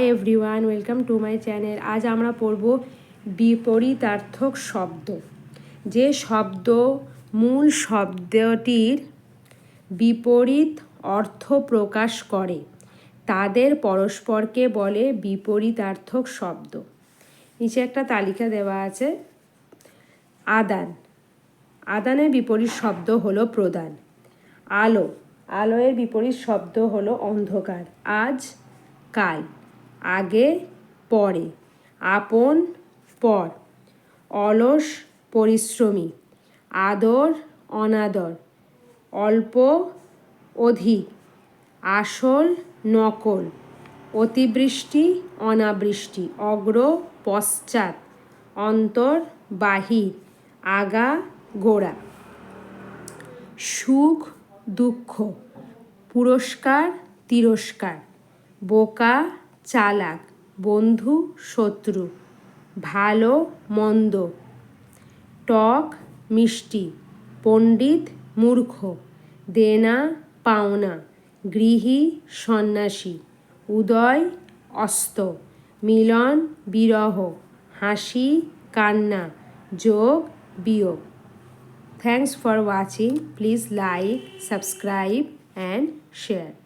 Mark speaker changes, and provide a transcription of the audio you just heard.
Speaker 1: Hi everyone welcome to my channel আজ আমরা পড়ব বিপরীতার্থক শব্দ। যে শব্দ মূল শব্দটির বিপরীত অর্থ প্রকাশ করে, তাদের পরস্পরকে বলে বিপরীতার্থক শব্দ। নিচে একটা তালিকা দেওয়া আছে, আদান। আদানের বিপরীত শব্দ হলো প্রদান। আলো। আলোয়ের বিপরীত শব্দ হলো অন্ধকার। আজ কাল। আগে, পরে। আপন, পর। অলস, পরিশ্রমী। আদর, অনাদর। অল্প অধিক আসল, নকল। অতিবৃষ্টি, অনাবৃষ্টি। অগ্র, পশ্চাৎ। অন্তর, বাহির। আগা, গোড়া। সুখ, দুঃখ। পুরস্কার, তিরস্কার। বোকা চালাক, বন্ধু, শত্রু, ভালো, মন্দ, টক, মিষ্টি, পণ্ডিত, মূর্খ, দেনা, পাওনা, গৃহী, সন্ন্যাসী, উদয়, অস্ত, মিলন, বিরহ, হাসি, কান্না, যোগ, বিয়োগ Thanks for watching please like subscribe and share.